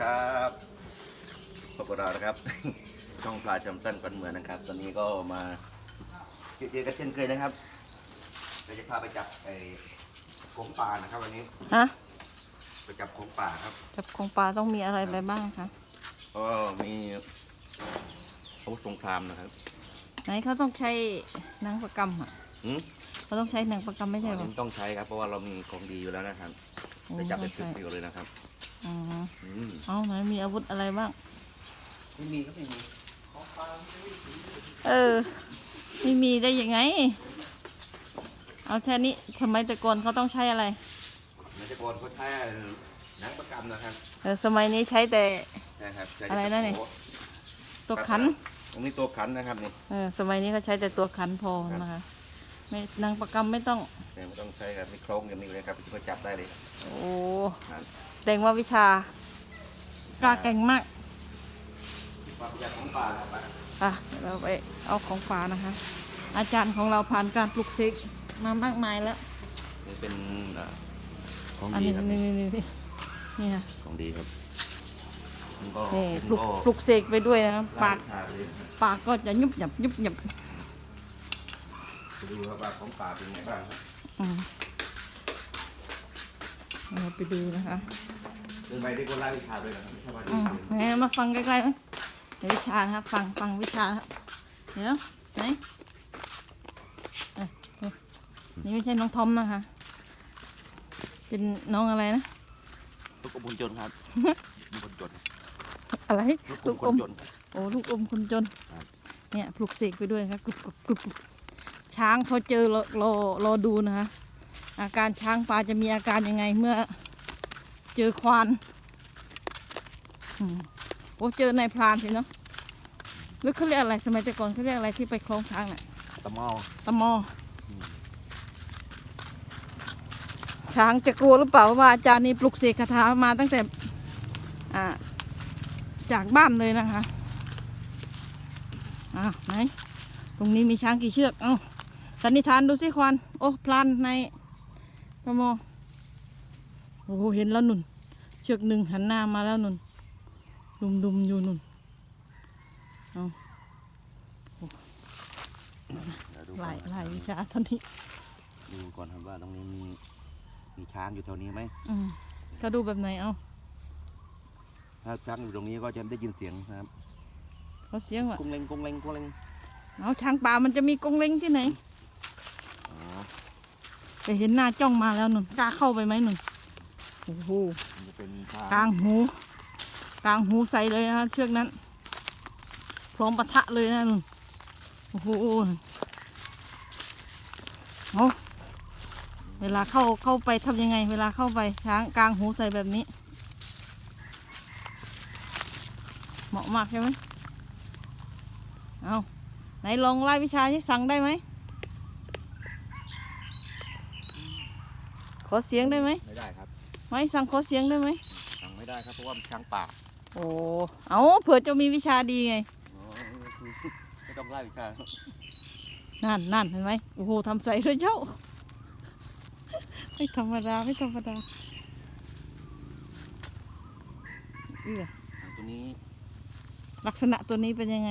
ครับพบกับเรานะครับ ช่องปลาจำสั้นกันเหมือนนะครับ ตอนนี้ก็มาเจอกันเช่นเคยนะครับเราจะพาไปจับไอ้ของป่านะครับวันนี้ฮะไปจับของป่าครับ จับของปลาต้องมีอะไรไปบ้างคะก็มีอาวุธสงครามนะครับ ไหนเขาต้องใช้หนังประกำอะหืมเขาต้องใช้หนังประกำไม่ใช่อันหรอนี้ต้องใช้ครับเพราะว่าเรามีของดีอยู่แล้วนะครับโอ้ไปจับไปต้องฝึกใช้เดียวเลยนะครับ อ๋ออืมเอาไหนมีอาวุธอะไรบ้าง ไม่มีก็ไม่มีเออ ไม่มีได้ยังไง เอาแค่นี้สมัยแต่ก่อนเขาต้องใช้อะไร นักจักรเขาใช้หนังประกำนะครับเออสมัยนี้ใช้แต่ นะครับใช้อะไรนะเนี่ยตัวขัน ตรงนี้ตัวขันนะครับนี่ เออสมัยนี้เขาใช้แต่ตัวขันพอนะคะ ไม่หนังประกำไม่ต้อง แต่ไม่ต้องใช้ครับมีโครงอย่างนี้เลยครับที่มาจับได้เลยโอ้ครับแสดงว่าวิชากล้าเก่งมากความประหยัดของป่าครับอะเดี๋ยวเราไปเอาของฝานะคะ อาจารย์ของเราผ่านการปลุกเสกมามากมายแล้ว นี่เป็นอ่าของอันดีนี้ครับนี่นี่นี่นี่นี่ค่ะของดีครับมันก็นี่เป็นปลุกก็ปลุกเสกไปด้วยนะครับปากล่วิชเลยปากก็จะยุบหยับยุบหยับ ไปดูครับว่าของป่าเป็นไงบ้างครับอืมเราไปดูนะคะเดินไปที่คนไล่วิชาด้วยนะครับไม่ใช่ว่าอืมไหนมาฟังใกล้ๆไหมเดี๋ยววิชานะครับฟังฟังวิชาครับเดี๋ยวไหนเอ้ยนี่ไม่ใช่น้องทอมนะคะ เป็นน้องอะไรนะ ลูกอมคนจนครับลูกคนจนอะไรลูกอมคนจน โอ้ลูกอมคนจน ครับ เนี่ยปลุกเสกไปด้วยครับกรุบกรุบกรุบกรุบ ช้างพอเจอรอรอรอดูนะคะอาการช้างป่าจะมีอาการยังไงเมื่อเจอควานอืมโอ้เจอนายพรานสิเนาะหรือเขาเรียกอะไรสมัยแต่ก่อนเขาเรียกอะไรที่ไปคล้องช้างน่ะตะเมาตะมออช้างจะกลัวหรือเปล่าว่าอาจารย์นี่ปลุกเสกคาถามาตั้งแต่อ่าจากบ้านเลยนะคะอ่าไหนตรงนี้มีช้างกี่เชือก เอ้า สันนิษฐานดูสิควัน โอ้ พลานในตะโมโอ้โหเห็นแล้วนุ่น เชือกหนึ่งหันหน้ามาแล้วนุ่น ดุมดุมๆอยู่นุ่นเอาเดี๋ยวดูหก่อลายนหลายวิชาตอนนี้ดูก่อนครับว่าตรงนี้มีมีช้างอยู่แถวนี้ไหมอืมก็ดูแบบไหนเอาถ้าช้างอยู่ตรงนี้ก็จะได้ยินเสียงนะครับเขาเสียงว่ะกุ้งเล็งกุ้งเล็งกุ้งเล็งเอาช้างป่ามันจะมีกรงเล้งที่ไหนอ๋อ แต่เห็นหน้าจ้องมาแล้วนุ่นกล้าเข้าไปไหมนุ่นโอ้โหมันจะเป็นช้างกลางหูกลางหูใส่เลยนะเชือกนั้น พร้อมปะทะเลยนะนุ่นโอ้โหเอาเวลาเข้าเข้าไปทำยังไง เวลาเข้าไปช้างกลางหูใส่แบบนี้ เหมาะมากใช่ไหมเอาไหนลองไล่วิชาที่สั่งได้ไหม ขอเสียงได้ไหมไม่ได้ครับไม่สั่งขอเสียงได้ไหมสั่งไม่ได้ครับเพราะว่ามันช้างป่าโอ้เอาเผื่อจะมีวิชาดีไงอ๋อไม่ต้องไล่วิชานั่นนั่นเห็นไหมโอ้โหทำใส่ด้วยเจ้าไม่ธรรมดาไม่ธรรมดาเอื้อตัวนี้ ลักษณะตัวนี้เป็นยังไง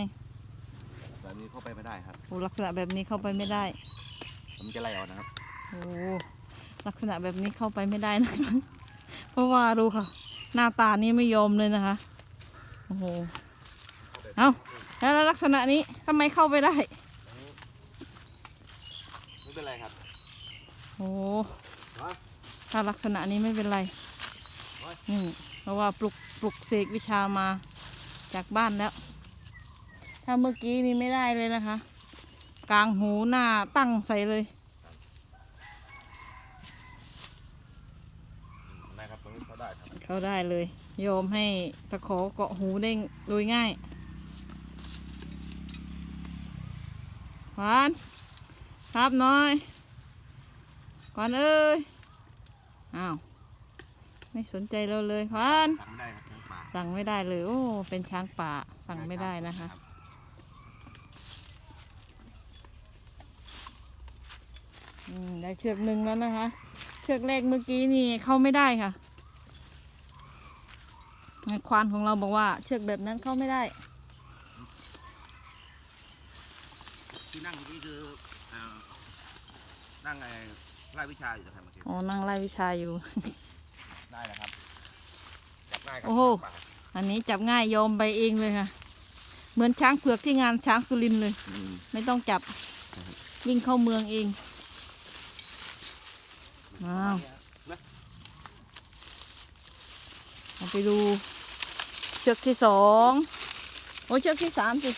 แบบนี้เข้าไปไม่ได้ครับโอ้ลักษณะแบบนี้เข้าไปไม่ได้มันจะไล่เอานะครับโอ้ ลักษณะแบบนี้เข้าไปไม่ได้นะ เพราะว่าดูค่ะ หน้าตานี้ไม่ยอมเลยนะคะ โอ้โห เอาแล้วลักษณะนี้ทำไมเข้าไปได้ ไม่เป็นไรครับ โอ้ฮะถ้าลักษณะนี้ไม่เป็นไรโอ๊ยนี่เพราะว่าปลุกปลุกเสกวิชามาจากบ้านแล้ว ถ้าเมื่อกี้นี่ไม่ได้เลยนะคะ กลางหูหน้าตั้งใส่เลย ได้ค รับตรงนี้เขาได้ครับเขาได้เลย โยมให้ตะขอเกาะหูได้โดยง่ายหวานครับน้อยก่อนเอ้ยอ้าวไม่สนใจเราเลยขวานสั่งไม่ได้ครับช้างป่าสั่งไม่ได้เลยโอ้เป็นช้างป่าสั่งไม่ได้นะคะ รับอืมได้เชือกหนึ่งแล้วนะคะ เชือกแรกเมื่อกี้นี่เข้าไม่ได้ค่ะอ ควานของเราบอกว่า เชือกแบบนั้นเข้าไม่ได้ ที่นั่งเมื่อกี้คือเอ่อนั่งไอ้ไล่วิชาอยู่นะครับเมื่อกี้อ๋อ นั่งไล่วิชาอยู่ ได้แล้วครับจับง่ายครัโอ้โหอันนี้จับง่ายยอมไปเองเลยค่ะ เหมือนช้างเผือกที่งานช้างสุรินทร์เลย อืม ไม่ต้องจับวิ่งเข้าเมืองเองอ้าวเราไปดู เชือกที่สองโอ้เชือกที่สามสิ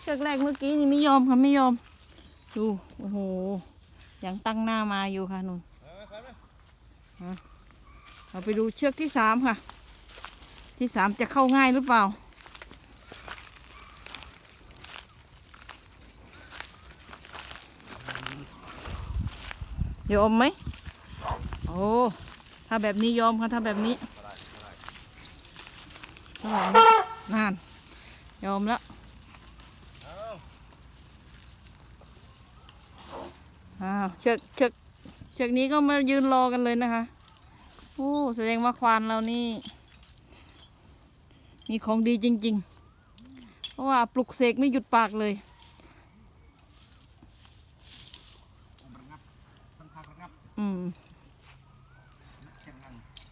เชือกแรกเมื่อกี้นี่ไม่ยอมค่ะไม่ยอม ดูโอ้โหยังตั้งหน้ามาอยู่ค่ะนุ่นเราไปดูเชือกที่สามค่ะ ที่สามจะเข้าง่ายหรือเปล่ายอมไหมโอ้ถ้าแบบนี้ยอมค่ะถ้าแบบนี้ ถ้าแบบนี้นานยอมแล้วอ้าวเชือกเชือกเชือกนี้ก็มายืนรอกันเลยนะคะโอ้แสดงว่าควานเรานี่ มีของดีจริง ๆ เพราะว่าปลุกเสกไม่หยุดปากเลยอืม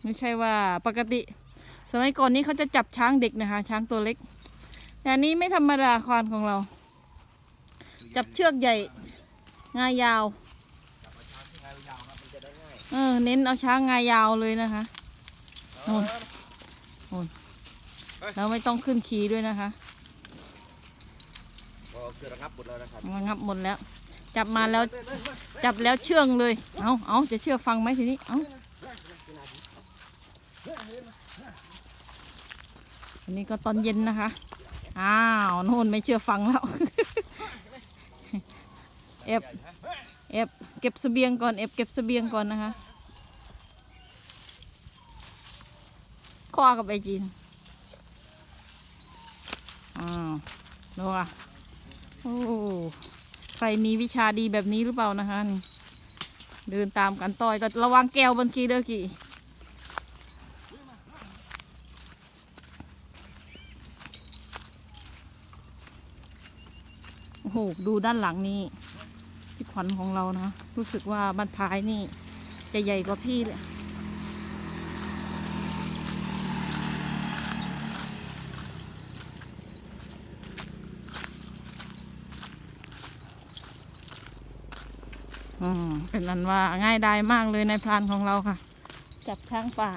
ไม่ใช่ว่าปกติ สมัยก่อนนี้เขาจะจับช้างเด็กนะคะ ช้างตัวเล็กแต่อันนี้ไม่ธรรมดาควานของเรา จับเชือกใหญ่งายาวเออเน้นเอาช้างงายาวเลยนะคะโน่นแล้วไม่ต้องขึ้นขี่ด้วยนะคะก็คือระงับหมดแล้วนะครับระงับหมดแล้ว จับมาแล้ว จับแล้วเชื่องเลย เอาเอาจะเชื่อฟังไหมทีนี้ เอา อันนี้ก็ตอนเย็นนะคะ อ้าวโน่นไม่เชื่อฟังแล้วเอฟเอฟเก็บเสบียงก่อนเอฟเก็บเสบียงก่อนนะคะคว้ากับไอจีนอ้าวดูอะโอ้ใครมีวิชาดีแบบนี้หรือเปล่านะคะนี่เดินตามกันต่อยแต่ระวังแก้วบัญชีเด้อกี่ โอ้โหดูด้านหลังนี่พี่ขวัญของเรานะ รู้สึกว่าบรรท้ายนี่ จะใหญ่กว่าพี่เลยอืมเป็นนั้นว่าง่ายดายมากเลยในพรานของเราค่ะ จับช้างป่า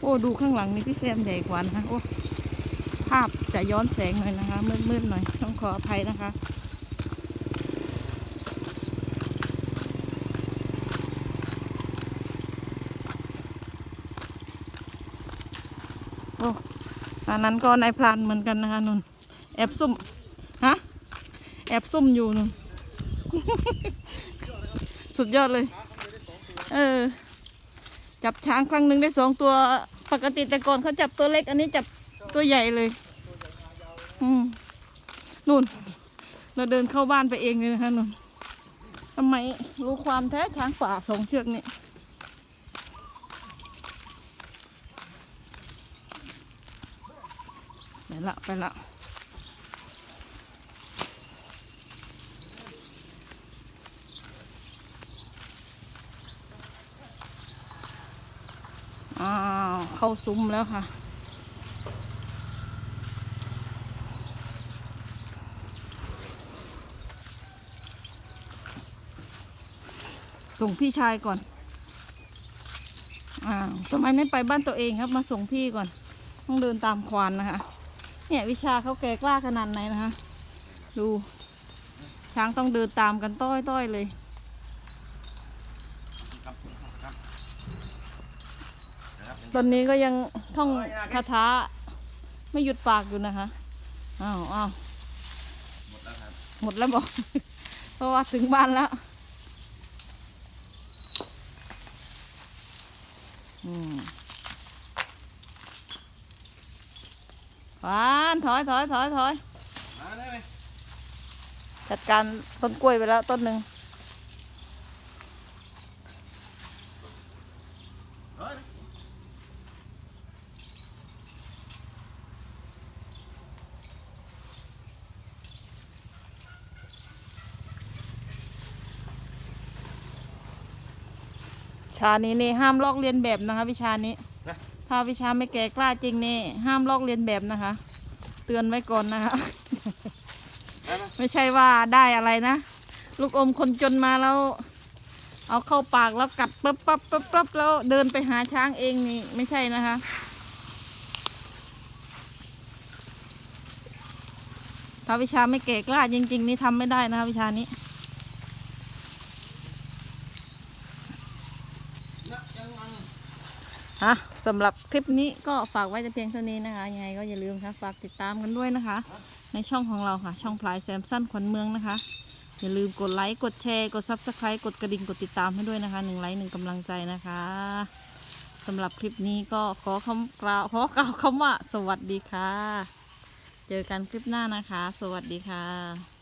โอ้ ดูข้างหลังนี่พี่แซมใหญ่กว่านะโอ้ ภาพจะย้อนแสงหน่อยนะคะ มืดๆหน่อย ต้องขออภัยนะคะ โอ้อันนั้นก็นายพรานเหมือนกันนะคะนุ่น แอบซุ่ม ฮะ แอบซุ่มอยู่นุ่น สุดยอดเลย เออ จับช้างครั้งหนึ่งได้สองตัว ปกติแต่ก่อนเขาจับตัวเล็ก อันนี้จับ ตัวใหญ่เลย อืมนุ่น เราเดินเข้าบ้านไปเองเลยนะคะนุ่นทำไมรู้ความแท้ช้างป่าสองเชือกนี่ไปละไปละอ้าว เข้าซุ้มแล้วค่ะ ส่งพี่ชายก่อนอ้าวทำไมไม่ไปบ้านตัวเองครับ มาส่งพี่ก่อน ต้องเดินตามควานนะคะ เนี่ยวิชาเขาแก่กล้าขนาดไหนนะคะ ดู ช้างต้องเดินตามกันต้อยต้อยเลยตอนนี้ก็ยังท่องคาถาไม่หยุดปากอยู่นะคะ อ้าวอ้าวหมดแล้วครับ หมดแล้วบอก เพราะว่าถึงบ้านแล้ว อืม หวานถอยถอยถอยถอยมาได้ไหมจัดการต้นกล้วยไปแล้วต้นหนึ่ง ชานี้นี่ห้ามลอกเลียนแบบนะคะ วิชานี้ นะถ้าวิชาไม่แก่กล้าจริงนี่ห้ามลอกเลียนแบบนะคะ เตือนไว้ก่อนนะคะไม่ใช่ว่าได้อะไรนะ ลูกอมคนจนมาแล้ว เอาเข้าปากแล้วกัดปั๊บปั๊บปั๊บปั๊บแล้วเดินไปหาช้างเองนี่ไม่ใช่นะคะถ้าวิชาไม่เก่กล้าจริง ๆ นี่ทำไม่ได้นะคะวิชานี้ะสำหรับคลิปนี้ก็ฝากไว้แต่เพียงเท่านี้นะคะ ยังไงก็อย่าลืมค่ะฝากติดตามกันด้วยนะคะ ในช่องของเราค่ะ ช่องพลายแซมสั้นขวัญเมืองนะคะ อย่าลืมกดไลค์กดแชร์กด subscribe กดกระดิ่งกดติดตามให้ด้วยนะคะหนึ่งไลค์หนึ่งกำลังใจนะคะสำหรับคลิปนี้ก็ขอคำกล่าวขอกล่าวคำว่าสวัสดีค่ะ เจอกันคลิปหน้านะคะ สวัสดีค่ะ